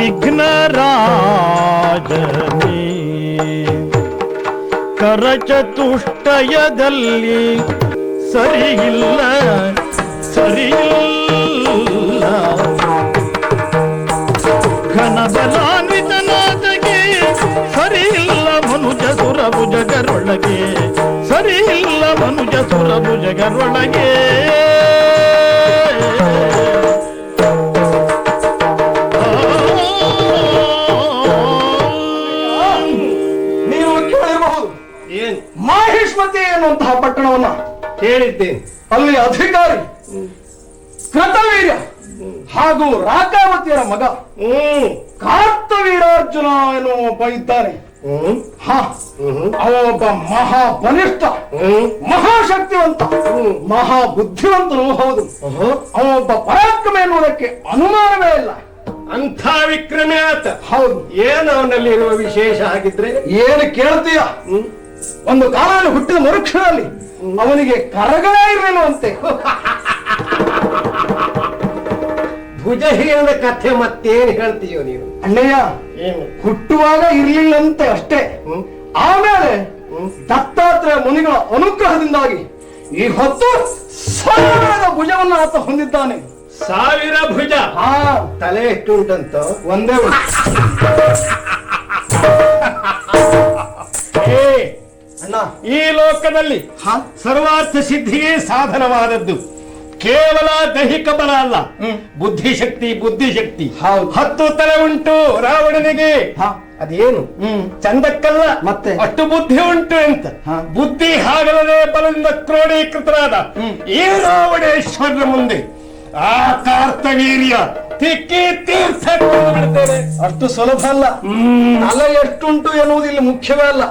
ವಿಘ್ನರಾಜನೇ ಕರಚತುಷ್ಟಯದಲ್ಲಿ ಸರಿಯಿಲ್ಲ ಸರಿಯಿಲ್ಲ ಘನಬಲಾನ್ವಿತನಾದಗೆ ಸರಿಯಿಲ್ಲ ಮನುಜ ಸುರಭುಜಗರೊಳಗೆ ಸರಿಯಿಲ್ಲ ಮನುಜ ಸುರಭುಜಗರೊಳಗೆ ಏನು? ಮಾಹಿಷ್ಮತಿ ಎನ್ನುವಂತಹ ಪಟ್ಟಣವನ್ನ ಹೇಳಿದ್ದೇನೆ. ಅಲ್ಲಿ ಅಧಿಕಾರಿ ಕೃತವೀರ್ಯ ಹಾಗೂ ರಾಕಾವತಿಯರ ಮಗ ಹ್ಮ್. ಕಾರ್ತವೀರಾರ್ಜುನ ಎನ್ನುವ ಒಬ್ಬ ಇದ್ದಾನೆ. ಅವ ಒಬ್ಬ ಮಹಾ ಬಲಿಷ್ಠ ಮಹಾಶಕ್ತಿವಂತ ಮಹಾ ಬುದ್ಧಿವಂತನು ಹೌದು. ಅವ ಒಬ್ಬ ಪರಾಕ್ರಮ ಎನ್ನುವುದಕ್ಕೆ ಅನುಮಾನವೇ ಇಲ್ಲ. ಅಂಥ ವಿಕ್ರಮೇ ಆತ ಹೌದು. ಏನು ಅವನಲ್ಲಿ ಇರುವ ವಿಶೇಷ ಆಗಿದ್ರೆ ಏನು ಕೇಳ್ತೀಯ? ಒಂದು ಕಾಲ ಹುಟ್ಟಿದ ಮರುಕ್ಷಣದಲ್ಲಿ ಅವನಿಗೆ ಕರಗಳೇ ಭುಜ ಹಿರಿಯ ಕಥೆ ಮತ್ತೇನ್ ಹೇಳ್ತೀಯೋ ನೀವು? ಅಣ್ಣಯ್ಯ ಏನು? ಹುಟ್ಟುವಾಗ ಇರ್ಲಿಲ್ಲಂತೆ ಅಷ್ಟೇ. ಆಮೇಲೆ ದತ್ತಾತ್ರೇಯ ಮುನಿಗಳ ಅನುಗ್ರಹದಿಂದಾಗಿ ಈ ಹೊತ್ತು ಸಾವಿರದ ಭುಜವನ್ನು ಆತ ಹೊಂದಿದ್ದಾನೆ. ಸಾವಿರ ಭುಜ? ಹಾ. ತಲೆ ಎಷ್ಟು ಉಂಟಂತ ಒಂದೇ. ಏ ಈ ಲೋಕದಲ್ಲಿ ಸರ್ವಾರ್ಥ ಸಿದ್ಧಿಗೆ ಸಾಧನವಾದದ್ದು. ಕೇವಲ ದೈಹಿಕ ಬಲ ಅಲ್ಲ. ಬುದ್ಧಿಶಕ್ತಿ ಬುದ್ಧಿಶಕ್ತಿ. ಹತ್ತು ತಲೆ ಉಂಟು ರಾವಣನಿಗೆ. ಹಾ. ಅದೇನು? ಹ್ಮ್. ಚಂದಕ್ಕಲ್ಲ? ಮತ್ತೆ? ಅಷ್ಟು ಬುದ್ಧಿ ಉಂಟು ಅಂತ ಬುದ್ಧಿ ಹಾಗಲದೆ ಬಲದಿಂದ ಕ್ರೋಢೀಕೃತರಾದ. ಈ ರಾವಣೇಶ್ವರ ಮುಂದೆ. ಆ ಕಾರ್ತವೀರ್ಯ ತಿಕ್ಕಿ ಬಿಡ್ತೇನೆ ಅಷ್ಟು ಸುಲಭ ಅಲ್ಲ. ತಲೆ ಎಷ್ಟುಂಟು ಎನ್ನುವುದು ಇಲ್ಲಿ ಮುಖ್ಯವೇ ಅಲ್ಲ.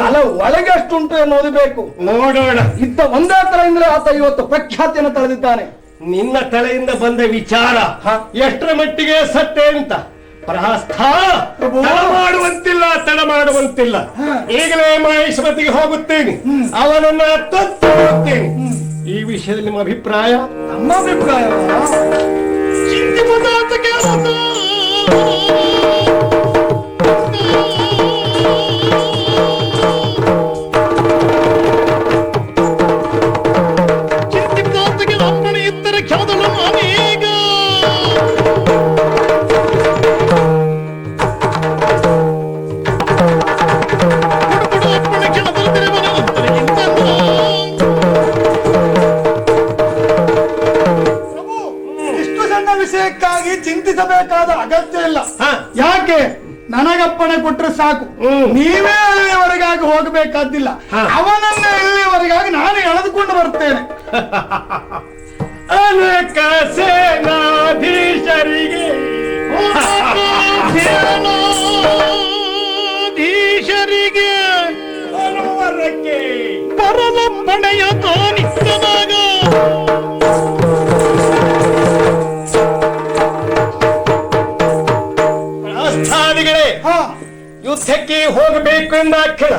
ತಲೆ ಒಳಗೆ ಎಷ್ಟುಂಟು ಎನ್ನುವುದು ಬೇಕು. ನೋಡೋಣ. ಇದ್ದ ಒಂದೇ ತಲೆಯಿಂದಲೇ ಆತ ಇವತ್ತು ಪ್ರಖ್ಯಾತಿಯನ್ನು ತಳೆದಿದ್ದಾನೆ. ನಿನ್ನ ತಲೆಯಿಂದ ಬಂದ ವಿಚಾರ ಎಷ್ಟರ ಮಟ್ಟಿಗೆ ಸತ್ಯ ಅಂತ? ಪ್ರಹಸ್ಥ ಮಾಡುವಂತಿಲ್ಲ ತಡ ಮಾಡುವಂತಿಲ್ಲ. ಈಗಲೇ ಮಹೇಶ್ವತಿಗೆ ಹೋಗುತ್ತೇನೆ. ಅವನನ್ನ ತತ್ತು ಹೋಗುತ್ತೇನೆ ಈ ವಿಷಯದಲ್ಲಿ ನಿಮ್ಮ ಅಭಿಪ್ರಾಯ? ನಮ್ಮ ಅಭಿಪ್ರಾಯ Şimdi bu da artık ವಿಷಯಕ್ಕಾಗಿ ಚಿಂತಿಸಬೇಕಾದ ಅಗತ್ಯ ಇಲ್ಲ. ಯಾಕೆ? ನನಗಪ್ಪಣೆ ಕೊಟ್ಟರೆ ಸಾಕು. ನೀವೇ ಅಲ್ಲಿವರೆಗಾಗಿ ಹೋಗಬೇಕಾದಿಲ್ಲ. ಅವನನ್ನ ಇಲ್ಲಿವರೆಗಾಗಿ ನಾನು ಎಳೆದುಕೊಂಡು ಬರ್ತೇನೆ. ಅನೇಕ ಸೇನಾಧೀಶರಿಗೆ. ಧೀಶರಿಗೆ ಬರುವರಕ್ಕೆ ಪರಮ ಯುದ್ಧಕ್ಕೆ ಹೋಗಬೇಕು ಎಂದ ಅಕ್ಷಣ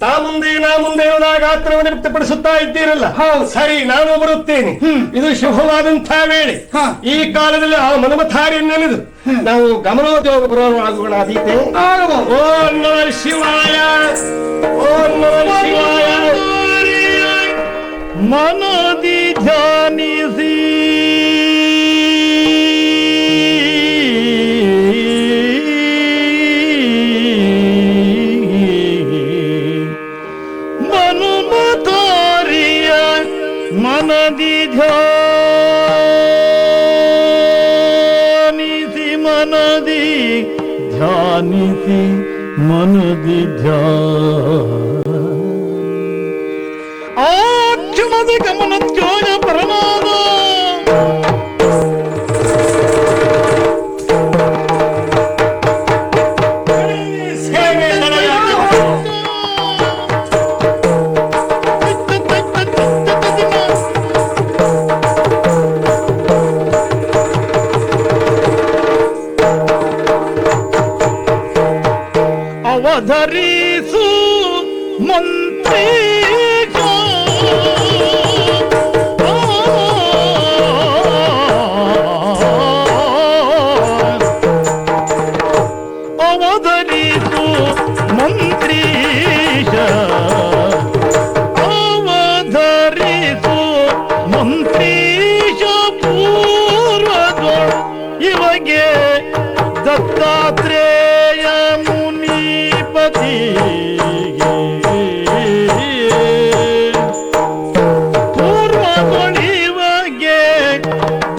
ತಾ ಮುಂದೆ ನಾ ಮುಂದೆ ಹೋದಾಗ ಆತ್ರವನ್ನು ವ್ಯಕ್ತಪಡಿಸುತ್ತಾ ಇದ್ದೀರಲ್ಲ. ಸರಿ ನಾನು ಬರುತ್ತೇನೆ. ಇದು ಶುಭವಾದಂತಹ ವೇಳೆ. ಈ ಕಾಲದಲ್ಲಿ ಆ ಮನ್ಮಥಾರಿ ನೆನೆದು. ನಾವು ಬರೋಣ ಅದೀತೆ ಓ ನಮ ಶಿವಾಯ. ಓ ನಮ ಶಿವಾಯ. ಮನದಿ ಧ್ಯಾನಿಸಿ ಮನದಿ ಧ್ಯಾನಿಸಿ ಮನದಿ ಧ್ಯಾನಿಸಿ ಮನದಿ ಧ್ಯಾನ ಆ ಕ್ಷಣದ ಗಮನದ್ಯೋಗ ಅವಧರಿಸು ಮಂತ್ರಿ ಅವಧರಿಸು ಮಂತ್ರಿ ಅವಧರಿಸು ಮಂತ್ರಿಶ ಪೂರ್ವಗಳು ಇವಗೆ ದತ್ತ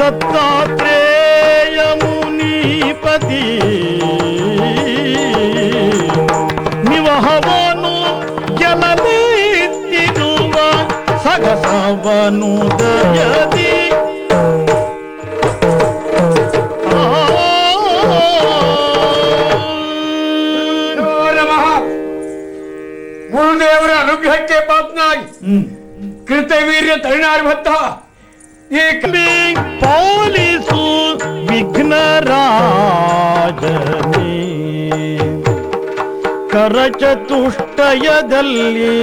ದತ್ತಾತ್ರೇಯ ಮುನಿಪತಿ ನಿವಹವನು ಗೆಲಲಿತ್ತಿರುವ ಸಗಸವನು ದಯದಿ ನಮಃ ಗುರುದೇವರ ಅನುಗ್ರಹಕ್ಕೆ ಪಾತ್ರನಾಗಿ ಕೃತವೀರ್ಯ ತರುಣಾರ್ಭತ್ತ ಈ ಕ- ವಿಘ್ನ ವಿಘ್ನರಾಜನೇ ಕರಚತುಷ್ಟಯದಲ್ಲಿ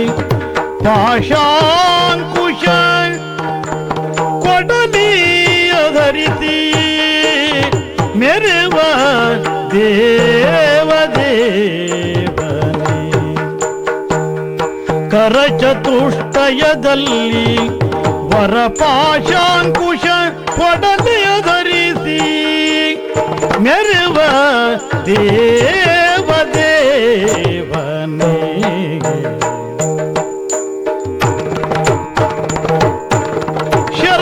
ಪಾಶಾಂಕುಶ ಕೊಡಲಿಯ ಧರಿಸಿ ಮೆರುವ ದೇವದೇವನೇ ಕರಚತುಷ್ಟಯದಲ್ಲಿ ವರಪಾಶಾಂಕುಶ ಕೊಡಲೆಯ ಧರಿಸಿ ಮೆರುವ ದೇವ